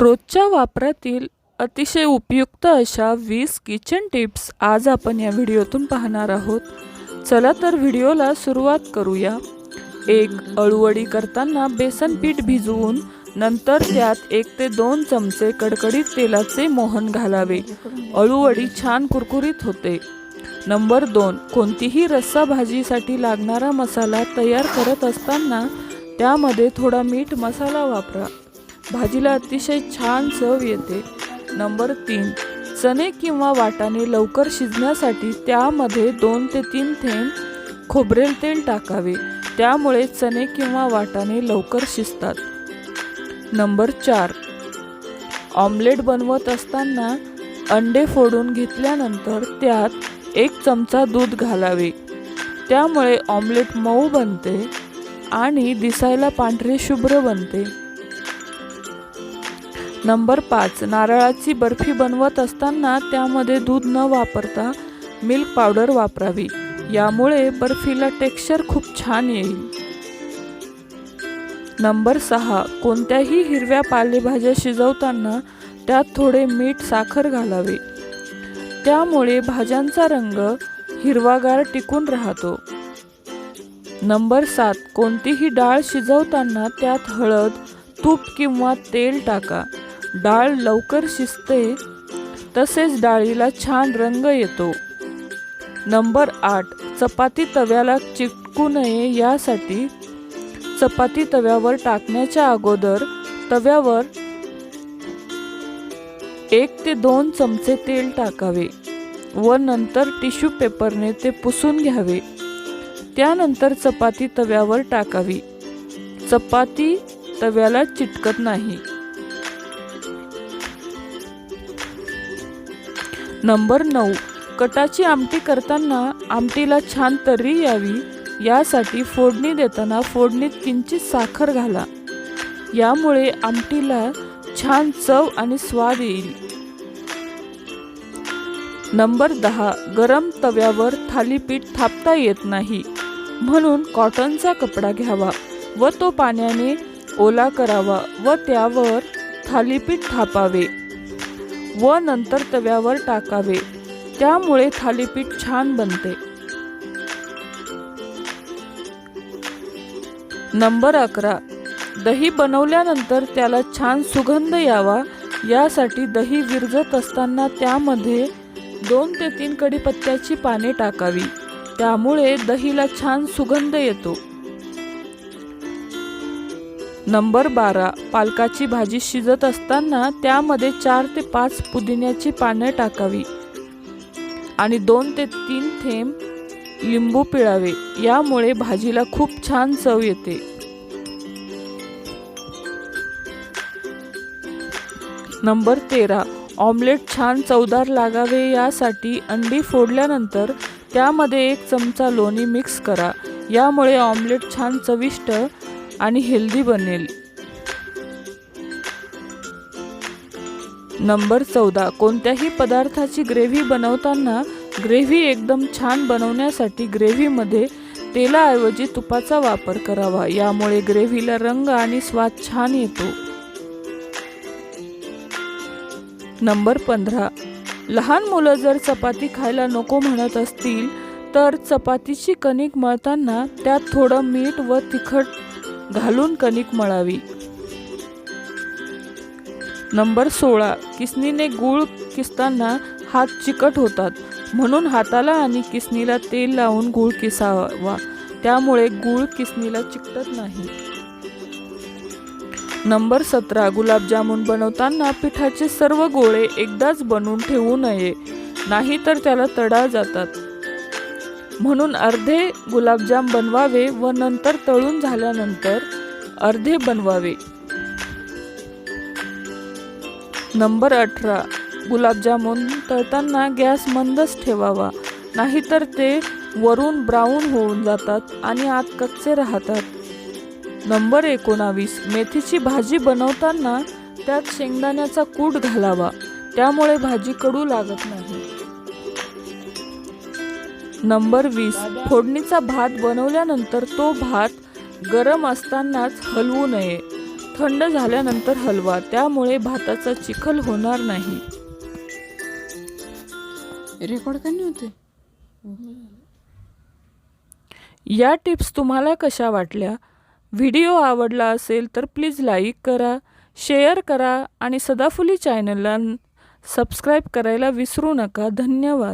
रोजच्या वापरातील अतिशय उपयुक्त अशा वीस किचन टिप्स आज आपण या व्हिडिओतून पाहणार आहोत. चला तर व्हिडिओला सुरुवात करूया. एक अळूवडी करताना बेसन पीठ भिजवून नंतर त्यात एक ते दोन चमचे कडकडीत तेलाचे मोहन घालावे. अळूवडी छान कुरकुरीत होते. नंबर दोन कोणतीही रस्सा भाजीसाठी लागणारा मसाला तयार करत असताना त्यामध्ये थोडा मीठ मसाला वापरा. भाजीला अतिशय छान चव येते. नंबर तीन चणे किंवा वाटाणे लवकर शिजण्यासाठी त्यामध्ये दोन ते तीन थेंब खोबरेल तेल टाकावे. त्यामुळे चणे किंवा वाटाणे लवकर शिजतात. नंबर चार ऑमलेट बनवत असताना अंडे फोडून घेतल्यानंतर त्यात एक चमचा दूध घालावे. त्यामुळे ऑमलेट मऊ बनते आणि दिसायला पांढरे शुभ्र बनते. नंबर पाच नारळाची बर्फी बनवत असताना त्यामध्ये दूध न वापरता मिल्क पावडर वापरावी. यामुळे बर्फीला टेक्स्चर खूप छान येईल. नंबर सहा कोणत्याही हिरव्या पालेभाज्या शिजवताना त्यात थोडे मीठ साखर घालावे. त्यामुळे भाज्यांचा रंग हिरवागार टिकून राहतो. नंबर सात कोणतीही डाळ शिजवताना त्यात हळद तूप किंवा तेल टाका. डाळ लवकर शिजते तसेच डाळीला छान रंग येतो. नंबर आठ चपाती तव्याला चिटकू नये यासाठी चपाती तव्यावर टाकण्याच्या अगोदर तव्यावर एक ते दोन चमचे तेल टाकावे व नंतर टिश्यू पेपरने ते पुसून घ्यावे. त्यानंतर चपाती तव्यावर टाकावी. चपाती तव्याला चिटकत नाही. नंबर नऊ. कटाची आमटी करताना आमटीला छान तर्री यावी यासाठी फोडणी देताना फोडणीत किंचित साखर घाला. यामुळे आमटीला छान चव आणि स्वाद येईल. नंबर दहा. गरम तव्यावर थालीपीठ थापता येत नाही. म्हणून कॉटनचा कपडा घ्यावा व तो पाण्याने ओला करावा व त्यावर थालीपीठ थापावे. व नंतर तव्यावर टाकावे. त्यामुळे थालीपीठ छान बनते. नंबर अकरा. दही बनवल्यानंतर त्याला छान सुगंध यावा. यासाठी दही विरजत असताना त्यामध्ये दोन ते तीन कढीपत्त्याची पाने टाकावी. त्यामुळे दहीला छान सुगंध येतो. नंबर बारा. पालकाची भाजी शिजत असताना त्यामध्ये चार ते पाच पुदिन्याची पाने टाकावी आणि दोन ते तीन थेंब लिंबू पिळावे. यामुळे भाजीला खूप छान चव येते. नंबर तेरा. ऑमलेट छान चवदार लागावे यासाठी अंडी फोडल्यानंतर त्यामध्ये एक चमचा लोणी मिक्स करा. यामुळे ऑमलेट छान चविष्ट आणि हेल्दी बनेल. नंबर चौदा. कोणत्याही पदार्थाची ग्रेव्ही बनवताना ग्रेव्ही एकदम छान बनवण्यासाठी ग्रेव्हीमध्ये तेलाऐवजी तुपाचा वापर करावा. यामुळे ग्रेव्हीला रंग आणि स्वाद छान येतो. नंबर पंधरा. लहान मुलं जर चपाती खायला नको म्हणत असतील तर चपातीची कणिक मळताना त्यात थोडं मीठ व तिखट घालून कणिक मळावी. नंबर सोळा. किसनीने गूळ किसताना हात चिकट होतात. म्हणून हाताला आणि किसनीला तेल लावून गूळ किसावा. त्यामुळे गूळ किसनीला चिकटत नाही. नंबर सतरा. गुलाबजामुन बनवताना पिठाचे सर्व गोळे एकदाच बनवून ठेवू नये. नाहीतर त्याला तडा जातात. म्हणून अर्धे गुलाबजाम बनवावे व नंतर तळून झाल्यानंतर अर्धे बनवावे. नंबर अठरा. गुलाबजामुन तळताना गॅस मंदच ठेवावा. नाहीतर ते वरून ब्राऊन होऊन जातात आणि आत कच्चे राहतात. नंबर एकोणावीस. मेथीची भाजी बनवताना त्यात शेंगदाण्याचा कूट घालावा. त्यामुळे भाजी कडू लागत नाही. नंबर वीस. फोडणीचा भात बनवल्यानंतर तो भात गरम असतानाच हलवू नये. थंड झाल्यानंतर हलवा. त्यामुळे भाताचा चिखल होणार नाही. रेकॉर्ड का होते? या टिप्स तुम्हाला कशा वाटल्या? व्हिडिओ आवडला असेल तर प्लीज लाईक करा शेअर करा आणि सदाफुली चॅनलला सबस्क्राईब करायला विसरू नका. धन्यवाद.